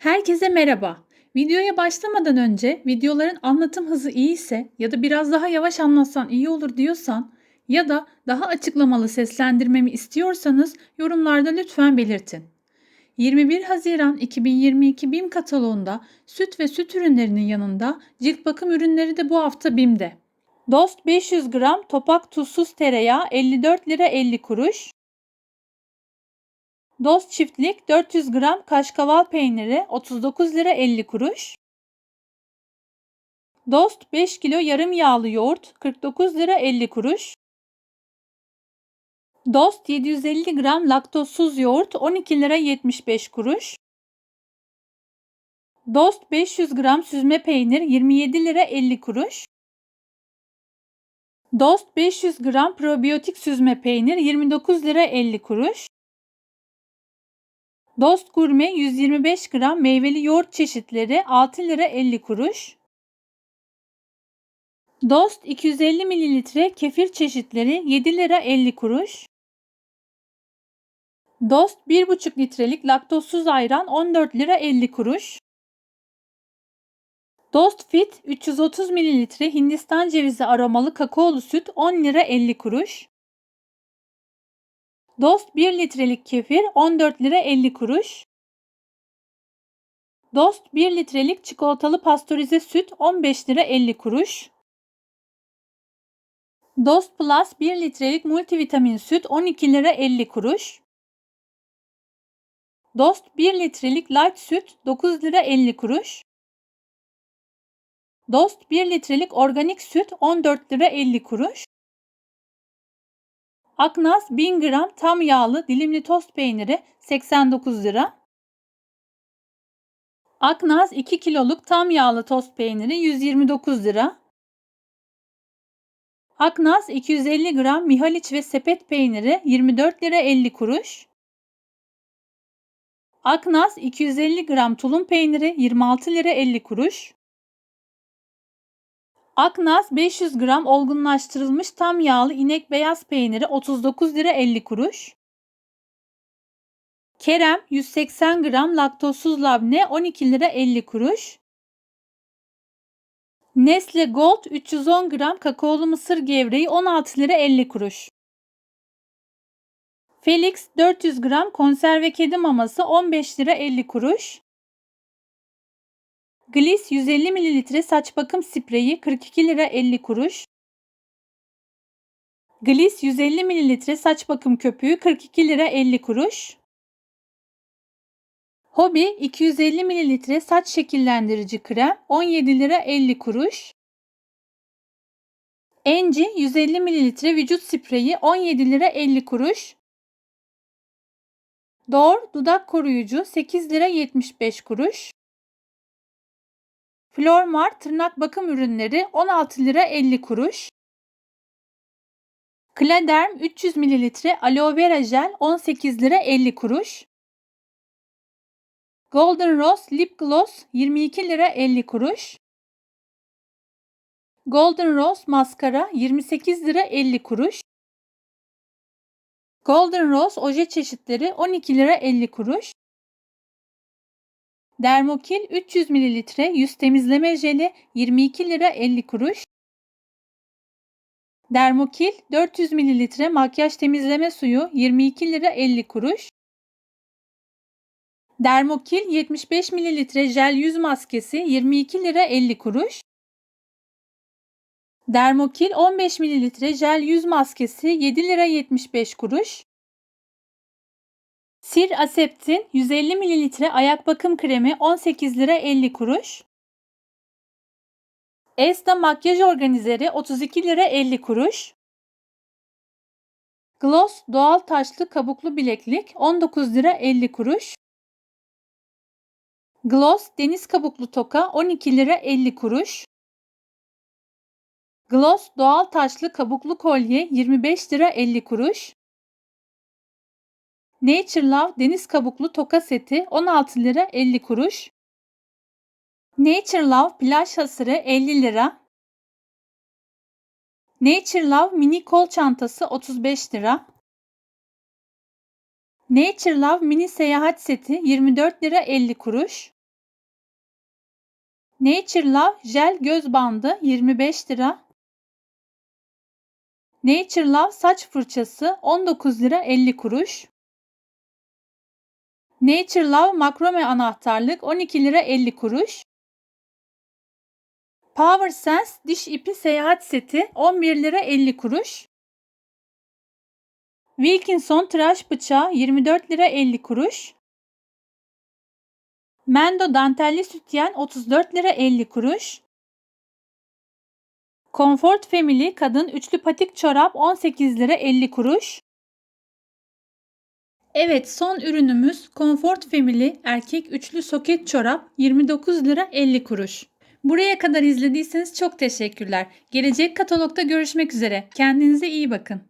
Herkese merhaba. Videoya başlamadan önce videoların anlatım hızı iyi ise ya da biraz daha yavaş anlatsan iyi olur diyorsan ya da daha açıklamalı seslendirmemi istiyorsanız yorumlarda lütfen belirtin. 21 Haziran 2022 BİM kataloğunda süt ve süt ürünlerinin yanında cilt bakım ürünleri de bu hafta BİM'de. Dost 500 gram topak tuzsuz tereyağı 54 lira 50 kuruş. Dost çiftlik 400 gram kaşkaval peyniri 39 lira 50 kuruş. Dost 5 kilo yarım yağlı yoğurt 49 lira 50 kuruş. Dost 750 gram laktozsuz yoğurt 12 lira 75 kuruş. Dost 500 gram süzme peynir 27 lira 50 kuruş. Dost 500 gram probiyotik süzme peynir 29 lira 50 kuruş. Dost Gurme 125 gram meyveli yoğurt çeşitleri 6 lira 50 kuruş. Dost 250 mililitre kefir çeşitleri 7 lira 50 kuruş. Dost 1,5 litrelik laktozsuz ayran 14 lira 50 kuruş. Dost Fit 330 mililitre Hindistan cevizi aromalı kakaolu süt 10 lira 50 kuruş. Dost 1 litrelik kefir 14 lira 50 kuruş. Dost 1 litrelik çikolatalı pastörize süt 15 lira 50 kuruş. Dost Plus 1 litrelik multivitamin süt 12 lira 50 kuruş. Dost 1 litrelik light süt 9 lira 50 kuruş. Dost 1 litrelik organik süt 14 lira 50 kuruş. Aknaz 1000 gram tam yağlı dilimli tost peyniri 89 lira. Aknaz 2 kiloluk tam yağlı tost peyniri 129 lira. Aknaz 250 gram Mihaliç ve sepet peyniri 24 lira 50 kuruş. Aknaz 250 gram tulum peyniri 26 lira 50 kuruş. Aknaz 500 gram olgunlaştırılmış tam yağlı inek beyaz peyniri 39 lira 50 kuruş. Kerem 180 gram laktozsuz labne 12 lira 50 kuruş. Nestle Gold 310 gram kakaolu mısır gevreği 16 lira 50 kuruş. Felix 400 gram konserve kedi maması 15 lira 50 kuruş. Gliss 150 ml saç bakım spreyi 42 lira 50 kuruş. Gliss 150 ml saç bakım köpüğü 42 lira 50 kuruş. Hobby 250 ml saç şekillendirici krem 17 lira 50 kuruş. Enci 150 ml vücut spreyi 17 lira 50 kuruş. Dor dudak koruyucu 8 lira 75 kuruş. Flormar tırnak bakım ürünleri 16 lira 50 kuruş. Claderm 300 ml aloe vera jel 18 lira 50 kuruş. Golden Rose Lip Gloss 22 lira 50 kuruş. Golden Rose maskara 28 lira 50 kuruş. Golden Rose oje çeşitleri 12 lira 50 kuruş. Dermokil 300 ml yüz temizleme jeli 22 lira 50 kuruş. Dermokil 400 ml makyaj temizleme suyu 22 lira 50 kuruş. Dermokil 75 ml jel yüz maskesi 22 lira 50 kuruş. Dermokil 15 ml jel yüz maskesi 7 lira 75 kuruş. Sir Aseptin 150 ml ayak bakım kremi 18 lira 50 kuruş. Esta makyaj organizeri 32 lira 50 kuruş. Gloss doğal taşlı kabuklu bileklik 19 lira 50 kuruş. Gloss deniz kabuklu toka 12 lira 50 kuruş. Gloss doğal taşlı kabuklu kolye 25 lira 50 kuruş. Nature Love deniz kabuklu toka seti 16 lira 50 kuruş. Nature Love plaj hasırı 50 lira. Nature Love mini kol çantası 35 lira. Nature Love mini seyahat seti 24 lira 50 kuruş. Nature Love jel göz bandı 25 lira. Nature Love saç fırçası 19 lira 50 kuruş. Nature Love makrome anahtarlık 12 lira 50 kuruş. Power Sense diş ipi seyahat seti 11 lira 50 kuruş. Wilkinson tıraş bıçağı 24 lira 50 kuruş. Mendo dantelli sütyen 34 lira 50 kuruş. Comfort Family kadın üçlü patik çorap 18 lira 50 kuruş. Evet son ürünümüz Comfort Family erkek üçlü soket çorap 29 lira 50 kuruş. Buraya kadar izlediyseniz çok teşekkürler. Gelecek katalogda görüşmek üzere. Kendinize iyi bakın.